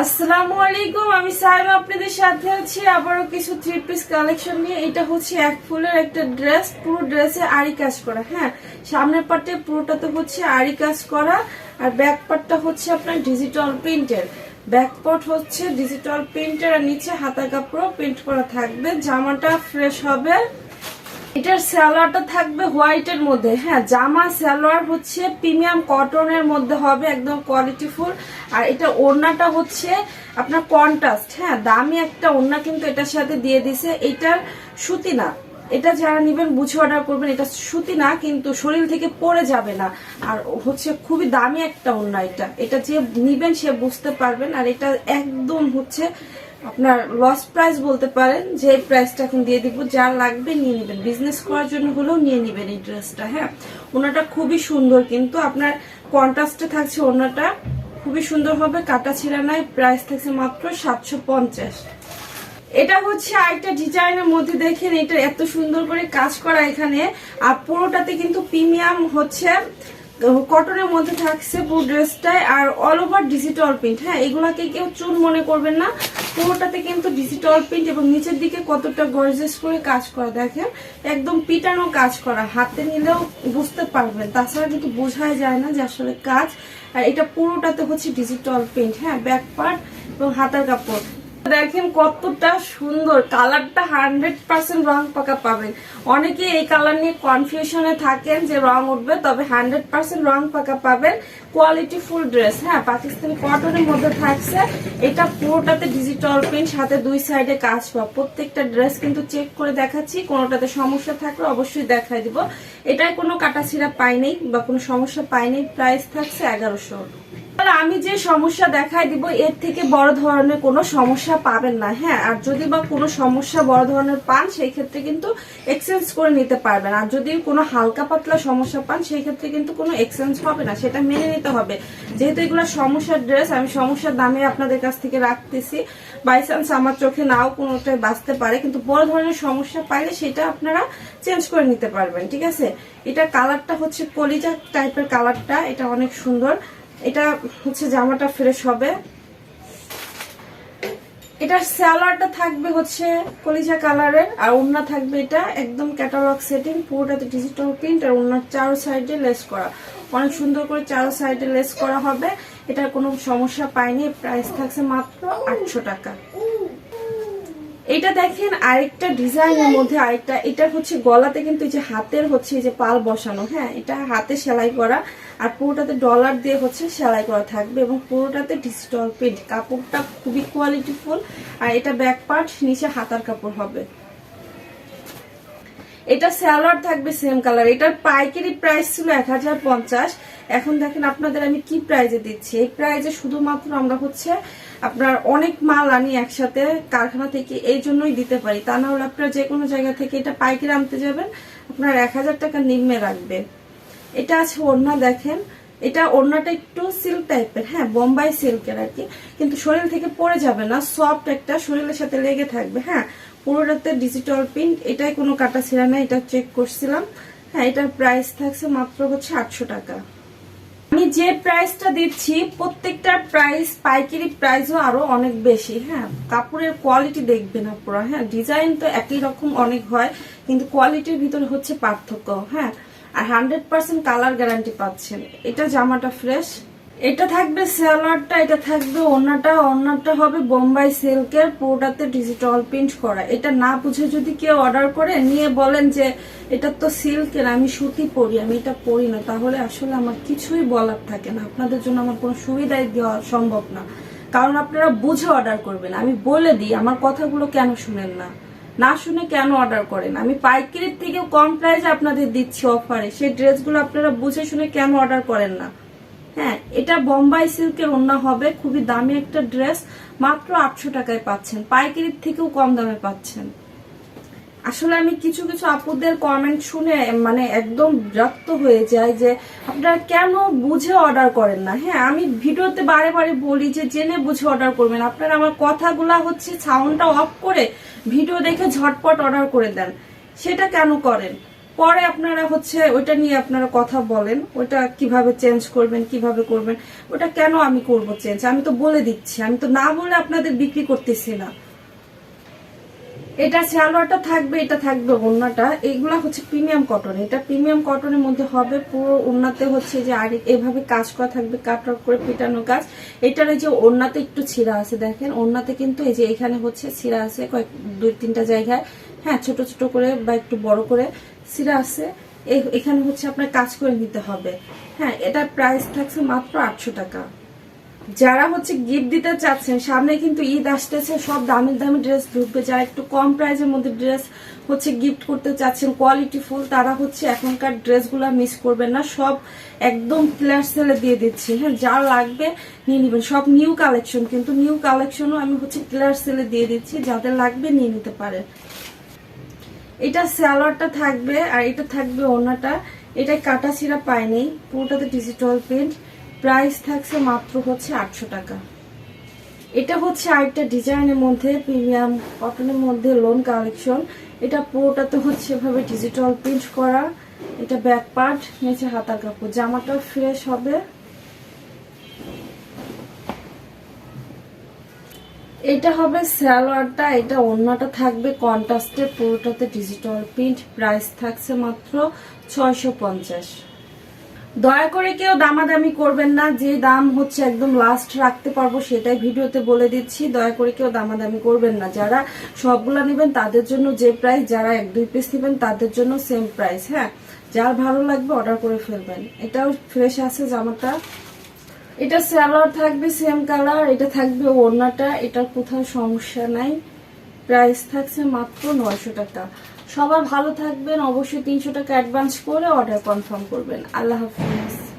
আসসালামু আলাইকুম, আমি সাইমা আপনাদের সাথে আছি। আবারও কিছু থ্রি পিস কালেকশন নিয়ে। এটা হচ্ছে এক ফুলের একটা ড্রেস পুরো ড্রেসে আড়ি কাজ করা হ্যাঁ? সামনের পার্টে পুরোটাতে হচ্ছে আড়ি কাজ করা, আর ব্যাক পার্টটা হচ্ছে আপনার ডিজিটাল প্রিন্টের ব্যাক পার্ট হচ্ছে ডিজিটাল প্রিন্টের আর নিচে হাতা কাপড় প্রিন্ট করা থাকবে। জামাটা ফ্রেশ হবে। এটার স্যালোয়ারটা থাকবে হোয়াইটের মধ্যে। হ্যাঁ জামা স্যালোয়ার হচ্ছে প্রিমিয়াম কটনের মধ্যে হবে, একদম কোয়ালিটিফুল আর এটা ওড়নাটা হচ্ছে আপনার কন্ট্রাস্ট হ্যাঁ দামি একটা ওড়না কিন্তু এটার সাথে দিয়ে দিছে। এটার সুতি না। এটা যারা নিবেন বুঝে অর্ডার করবেন, এটা সুতি না, কিন্তু শরীর থেকে পড়ে যাবে না। আর হচ্ছে খুবই দামি একটা ওড়না এটা। এটা যে নিবেন সে বুঝতে পারবেন। আর এটা একদম হচ্ছে আপনার লস প্রাইস বলতে পারেন, যে প্রাইসটা এখন দিয়ে দিব, যা লাগবে নিয়ে নেবেন। বিজনেস করার জন্য হলেও নিয়ে নেবেন এই ড্রেসটা হ্যাঁ? ওনাটা খুবই সুন্দর, কিন্তু আপনার কন্ট্রাস্টে থাকছে ওনাটা খুবই সুন্দর হবে, কাটা ছিঁড়া নাই প্রাইস থাকছে মাত্র সাতশো পঞ্চাশ। এটা হচ্ছে আরেকটা ডিজাইনের মধ্যে, দেখেন এটা এত সুন্দর করে কাজ করা এখানে, আর পুরোটাতে কিন্তু প্রিমিয়াম হচ্ছে কটনের মধ্যে থাকছে পুরো ড্রেসটায় আর অল ওভার ডিজিটাল প্রিন্ট হ্যাঁ এগুলাকে কেউ চুন মনে করবেন না। পুরোটাতে কিন্তু ডিজিটাল প্রিন্ট এবং নিচের দিকে কতটা গর্জেস করে কাজ করা, দেখেন, একদম পিটানো কাজ করা, হাতে নিলেও বুঝতে পারবেন। তাছাড়া কিন্তু বোঝাই যায় না যে আসলে কাজ, আর এটা পুরোটাতে হচ্ছে ডিজিটাল প্রিন্ট হ্যাঁ ব্যাক পার্ট এবং হাতার কাপড়। দেখেন কতটা সুন্দর। কালারটা হান্ড্রেড পার্সেন্ট রং পাকা পাবেন। অনেকে এই কালার নিয়ে কনফিউশনে থাকেন যে রং উঠবে, তবে হান্ড্রেড পার্সেন্ট রং পাকা পাবেন। কোয়ালিটি ফুল ড্রেস হ্যাঁ পাকিস্তানি কটনের মধ্যে থাকছে। এটা পুরোটাতে ডিজিটাল প্রিন্ট সাথে দুই সাইডে কাজ পাওয়া। প্রত্যেকটা ড্রেস কিন্তু চেক করে দেখাচ্ছি, কোনোটাতে সমস্যা থাকলে অবশ্যই দেখাই দিব। এটায় কোনো কাটা ছিঁড়া পাইনি বা কোনো সমস্যা পাইনি প্রাইস থাকছে এগারোশো। আমি যে সমস্যা দেখাই দিব, এর থেকে বড় ধরনের কোনো সমস্যা পাবেন না হ্যাঁ? আর যদি বা কোনো সমস্যা বড় ধরনের পান, সেই ক্ষেত্রে কিন্তু এক্সচেঞ্জ করে নিতে পারবেন। আর যদি কোনো হালকা পাতলা সমস্যা পান, সেই ক্ষেত্রে কিন্তু কোনো এক্সচেঞ্জ হবে না, সেটা মেনে নিতে হবে। যেহেতু এগুলো সমস্যার ড্রেস আমি সমস্যার দামে আপনাদের কাছ থেকে রাখতেছি। বাই চান্স আমার চোখে নাও কোনোটাই বাঁচতে পারে, কিন্তু বড় ধরনের সমস্যা পাইলে সেটা আপনারা চেঞ্জ করে নিতে পারবেন, ঠিক আছে? এটা কালারটা হচ্ছে কলিজা টাইপের কালারটা এটা অনেক সুন্দর। এটা হচ্ছে জামাটা ফ্রেশ হবে। এটার স্যালারটা থাকবে হচ্ছে কলিজা কালারের, আর ওড়না থাকবে এটা একদম ক্যাটালগ সেটিং পুরোটাতে ডিজিটাল প্রিন্ট আর ওড়নার চারো সাইডে লেস করা। অনেক সুন্দর করে চারো সাইডে লেস করা হবে। এটার কোনো সমস্যা পায়নি প্রাইস থাকছে মাত্র আটশো টাকা। এটা দেখেন আরেকটা ডিজাইনের মধ্যে আরেকটা এটা হচ্ছে গলাতে কিন্তু যে হাতের হচ্ছে যে পাল বসানো হ্যাঁ এটা হাতে সেলাই করা আর পুরোটাতে ডলার দিয়ে হচ্ছে সেলাই করা থাকবে এবং পুরোটাতে ডিজিটাল প্রিন্ট কাপড়টা খুবই কোয়ালিটিফুল আর এটা ব্যাক পার্ট নিচে হাতার কাপড় হবে। এটা স্যালোয়ার থাকবে সেম কালার এটার পাইকারি প্রাইস ছিল এক হাজার পঞ্চাশ। এখন দেখেন আপনাদের আমি কি প্রাইজে দিচ্ছি, এই প্রাইজে শুধুমাত্র আমরা হচ্ছে আপনার অনেক মাল আনি একসাথে কারখানা থেকে, এই জন্যই দিতে পারি। তা না হলে আপনারা যে কোনো জায়গা থেকে এটা পাইকারি আনতে যাবেন, আপনার এক হাজার টাকা নিম্নে রাখবে। এটা আছে ওড়না, দেখেন। এটা ওড়নাটা একটু সিল্ক টাইপের হ্যাঁ বোম্বাই সিল্কের আর কি। কিন্তু শরীর থেকে পড়ে যাবে না সফট একটা, শরীরের সাথে লেগে থাকবে হ্যাঁ। পুরোটাতে ডিজিটাল প্রিন্ট এটাই কোনো কাটা ছিল না এটা চেক করছিলাম। হ্যাঁ এটার প্রাইস থাকছে মাত্র হচ্ছে আটশো টাকা। আমি যে প্রাইসটা দিচ্ছি প্রত্যেকটার প্রাইস পাইকারি প্রাইসও আরও অনেক বেশি হ্যাঁ? কাপড়ের কোয়ালিটি দেখবেন আপনারা হ্যাঁ? ডিজাইন তো একই রকম অনেক হয়, কিন্তু কোয়ালিটির ভিতরে হচ্ছে পার্থক্য হ্যাঁ? আর হান্ড্রেড পার্সেন্ট কালার গ্যারান্টি পাচ্ছেন। এটা জামাটা ফ্রেশ এটা থাকবে স্যালাডটা এটা থাকবে ওনাটা ওনাটা হবে বোম্বাই সিল্কের পুরোটাতে ডিজিটাল প্রিন্ট করা। এটা না বুঝে যদি কেউ অর্ডার করে, নিয়ে বলেন যে, এটা তো সিল্কের, আমি সুতি পরি, আমি এটা পরি না। তাহলে আসলে আমার কিছুই বলার থাকে না। আপনাদের জন্য আমার কোনো সুবিধাই দেওয়া সম্ভব না। কারণ আপনারা বুঝে অর্ডার করবেন। আমি বলে দিই, আমার কথাগুলো কেন শুনেন না? না শুনে কেন অর্ডার করেন? আমি পাইকারির থেকেও কম প্রাইসে আপনাদের দিচ্ছি অফারে সেই ড্রেসগুলো আপনারা বুঝে শুনে কেন অর্ডার করেন না? হ্যাঁ এটা বোম্বাই সিল্কের ওন্না হবে, খুবই দামি একটা ড্রেস, মাত্র আটশো টাকায় পাচ্ছেন পাইকারির থেকেও কম দামে পাচ্ছেন। আসলে আমি কিছু কিছু আপুদের কমেন্ট শুনে মানে একদম বিরক্ত হয়ে যায় যে, আপনারা কেন বুঝে অর্ডার করেন না? হ্যাঁ আমি ভিডিওতে বারে বারে বলি যে, জেনে বুঝে অর্ডার করবেন। আপনারা আমার কথাগুলা হচ্ছে সাউন্ডটা অফ করে, ভিডিও দেখে ঝটপট অর্ডার করে দেন। সেটা কেন করেন? পরে আপনারা হচ্ছে ওইটা নিয়ে আপনারা কথা বলেন ওটা কীভাবে চেঞ্জ করবেন, কীভাবে করবেন ওটা কেন আমি করব চেঞ্জ আমি তো বলে দিচ্ছি, আমি তো না বলে আপনাদের বিক্রি করতেছি না। এটা সালোয়ারটা থাকবে, এটা থাকবে ওড়নাটা এগুলা হচ্ছে প্রিমিয়াম কটন এটা প্রিমিয়াম কটনের মধ্যে হবে পুরো ওড়নাতে হচ্ছে যে আর এভাবে কাজ করা থাকবে কাট আউট করে পিটানো কাজ। এটার যে ওড়নাতে একটু ছিঁড়া আছে, দেখেন ওড়নাতে কিন্তু এই যে এখানে হচ্ছে ছিঁড়া আছে কয়েক, দুই, তিনটা জায়গায়। হ্যাঁ ছোট ছোট করে বা একটু বড় করে ছিঁড়া আছে। এখানে হচ্ছে আপনার কাজ করে নিতে হবে। হ্যাঁ এটার প্রাইস থাকছে মাত্র আটশো টাকা। যারা হচ্ছে গিফট দিতে চাচ্ছেন, সামনে কিন্তু ঈদ আসতেছে, সব দামি দামি ড্রেস ঢুকবে। যারা একটু কম প্রাইসের মধ্যে ড্রেস হচ্ছে গিফট করতে চাচ্ছেন কোয়ালিটি ফুল তারা হচ্ছে এখনকার ড্রেসগুলো মিস করবেন না। সব একদম ক্লিয়ার সেলে দিয়ে দিচ্ছি। হ্যাঁ যা লাগবে নিয়ে নেবেন। সব নিউ কালেকশন কিন্তু নিউ কালেকশনও আমি হচ্ছে ক্লিয়ার সেলে দিয়ে দিচ্ছি। যাদের লাগবে নিয়ে নিতে পারেন এটা স্যালোয়ারটা থাকবে আর এটা থাকবে ওনাটা। এটা কাটা ছিঁড়া পাইনি, পুরোটাতে ডিজিটাল প্রিন্ট। প্রাইস থাকছে মাত্র হচ্ছে আটশো টাকা। এটা হচ্ছে আরেকটা ডিজাইনের মধ্যে, প্রিমিয়াম কটনের মধ্যে লোন কালেকশন। এটা পুরোটাতে হচ্ছে এভাবে ডিজিটাল প্রিন্ট করা। এটা ব্যাক পার্ট, নিচে হাতা কাপড়। জামাটা ফ্রেশ হবে। এটা হবে স্যালোয়ারটা এটা অন্যটা থাকবে কন্ট্রাস্টে, পুরোটাতে ডিজিটাল প্রিন্ট প্রাইস থাকছে মাত্র ছয়শো পঞ্চাশ। দয়া করে কেউ দামাদামি করবেন না, যে দাম হচ্ছে একদম লাস্ট রাখতে পারব সেটাই ভিডিওতে বলে দিচ্ছি। দয়া করে কেউ দামাদামি করবেন না, যারা সবগুলা নেবেন তাদের জন্য যে প্রাইস যারা এক দুই পিস নেবেন তাদের জন্য সেম প্রাইস হ্যাঁ? যার ভালো লাগবে অর্ডার করে ফেলবেন। এটাও ফ্রেশ আছে জামাটা। এটা স্যালোয়ার থাকবে সেম কালার, এটা থাকবে ওড়নাটা, এটার কোথাও সমস্যা নাই। প্রাইস থাকছে মাত্র নয়শো টাকা। সবার ভালো থাকবেন, অবশ্যই তিনশো টাকা অ্যাডভান্স করে অর্ডার কনফার্ম করবেন। আল্লাহ হাফিজ।